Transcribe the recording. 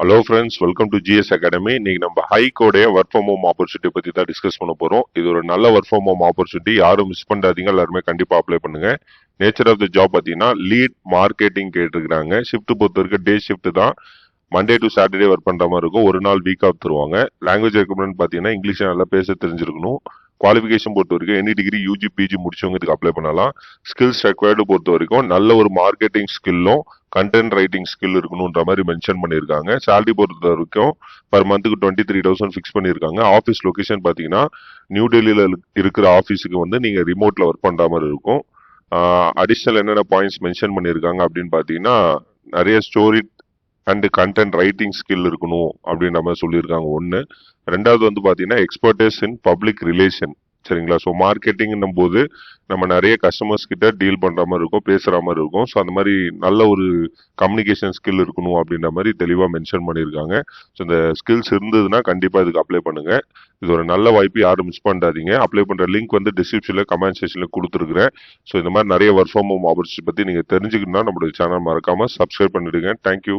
Hello friends welcome to GS academy இன்னைக்கு நம்ம ஹைகோடைய ஒர்க் ஃப்ரம் ஹோம் ஆப்பர்ச்சுனிட்டி பத்தி தான் டிஸ்கஸ் பண்ண போறோம். இது ஒரு நல்ல ஒர்க் ஃப்ரம் ஹோம் ஆப்பர்ச்சுனிட்டி யாரும் மிஸ் பண்ணாதீங்க எல்லாருமே கண்டிப்பா அப்ளை பண்ணுங்க. நேச்சர் ஆஃப் த ஜாப் பார்த்தீங்கன்னா லீட் மார்க்கெட்டிங் கேட்டிருக்காங்க ஷிஃப்ட் பொறுத்த வரைக்கும் டே ஷிஃப்ட் தான். மண்டே டு சாட்டர்டே ஒர்க் பண்ற மாதிரி இருக்கும். ஒரு நாள் வீக் ஆஃப் தருவாங்க. லாங்குவேஜ் ரெக்கமெண்ட் பார்த்தீங்கன்னா இங்கிலீஷ் நல்லா பேச தெரிஞ்சிருக்கணும். குவாலிஃபிகேஷன் பொறுத்த வரைக்கும் எனி டிகிரி யூஜி பிஜி முடிச்சவங்க இதுக்கு அப்ளை பண்ணலாம். ஸ்கில்ஸ் ரெக்வயர்டு பொறுத்த வரைக்கும் நல்ல ஒரு மார்க்கெட்டிங் ஸ்கில்லும் கண்டென்ட் ரைட்டிங் ஸ்கில் இருக்கணுன்ற மாதிரி மென்ஷன் பண்ணியிருக்காங்க. சேலரி பொறுத்த வரைக்கும் பர் மந்த்துக்கு டுவெண்ட்டி த்ரீ தௌசண்ட் ஃபிக்ஸ் பண்ணியிருக்காங்க. ஆஃபீஸ் லொக்கேஷன் பார்த்தீங்கன்னா நியூ டெல்லியில் இருக்கிற ஆஃபீஸுக்கு வந்து நீங்கள் ரிமோட்டில் ஒர்க் பண்ணுற மாதிரி இருக்கும். அடிஷ்னல் என்னென்ன பாயிண்ட்ஸ் மென்ஷன் பண்ணியிருக்காங்க அப்படின்னு பார்த்தீங்கன்னா நிறைய story and content writing skill இருக்கணும் அப்படின்ற மாதிரி சொல்லியிருக்காங்க. ஒன்று ரெண்டாவது வந்து பார்த்தீங்கன்னா எக்ஸ்பர்டேஸ் இன் பப்ளிக் ரிலேஷன் சரிங்களா? ஸோ மார்க்கெட்டிங்னும் போது நம்ம நிறைய கஸ்டமர்ஸ் கிட்ட டீல் பண்ணுற மாதிரி இருக்கும் பேசுகிற மாதிரி இருக்கும். ஸோ அந்த மாதிரி நல்ல ஒரு கம்யூனிகேஷன் ஸ்கில் இருக்கணும் அப்படின்ற மாதிரி தெளிவாக மென்ஷன் பண்ணியிருக்காங்க. ஸோ இந்த ஸ்கில்ஸ் இருந்ததுன்னா கண்டிப்பாக இதுக்கு அப்ளை பண்ணுங்கள் இது ஒரு நல்ல வாய்ப்பு யாரும் மிஸ் பண்ணாதீங்க. அப்ளை பண்ணுற லிங்க் வந்து டிஸ்கிரிப்ஷனில் கமெண்ட் செக்ஷனில் கொடுத்துருக்குறேன். ஸோ இந்த மாதிரி நிறைய ஒர்க் ஃப்ரம் ஹோம் ஆப்பர்ச்சுனிட்டி பற்றி நீங்கள் தெரிஞ்சுக்கணும்னா நம்மளுடைய சேனல் மறக்காமல் சப்ஸ்கிரைப் பண்ணிடுங்க. தேங்க்யூ